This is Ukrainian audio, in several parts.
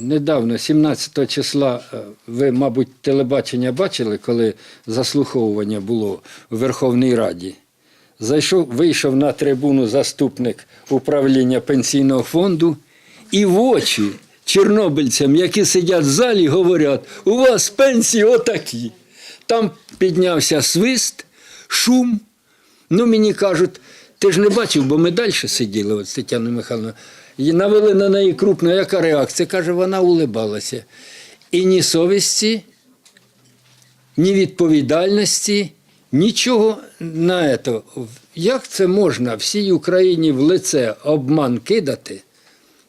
недавно, 17 числа, е, ви, мабуть, телебачення бачили, коли заслуховування було у Верховній Раді. Зайшов, вийшов на трибуну заступник управління пенсійного фонду і в очі чорнобильцям, які сидять в залі, говорять: у вас пенсії отакі. Там піднявся свист, шум. Ну, мені кажуть, ти ж не бачив, бо ми далі сиділи, от з Тетяною Михайловною. І навели на неї крупно, яка реакція? Каже, вона улибалася. І ні совісті, ні відповідальності, нічого на це. Як це можна всій Україні в лице обман кидати?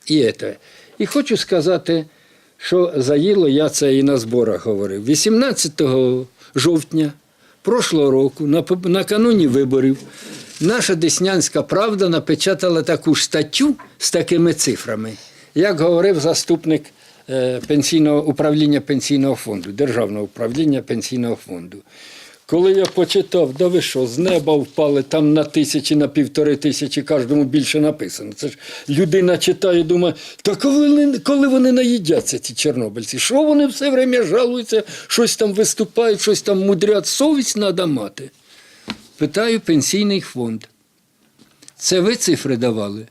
І, це. і хочу сказати, що заїло, я це і на зборах говорив. 18 жовтня прошлого року, накануні виборів, наша Деснянська правда напечатала таку статтю з такими цифрами, як говорив заступник е, пенсійного управління пенсійного фонду, Державного управління пенсійного фонду. Коли я почитав, да ви що, з неба впали там на тисячі, на півтори тисячі, кожному більше написано. Це ж людина читає, думає, та коли, коли вони наїдяться, ці чорнобильці? Що вони все время жалуються, щось там виступають, щось там мудрять, совість треба мати. Питаю пенсійний фонд. Це ви цифри давали?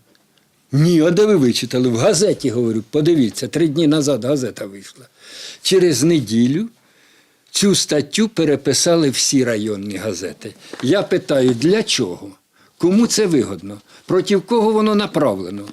Ні, а де ви вичитали? В газеті говорю, подивіться, три дні назад газета вийшла. Через неділю цю статтю переписали всі районні газети. Я питаю, для чого? Кому це вигодно? Проти кого воно направлено?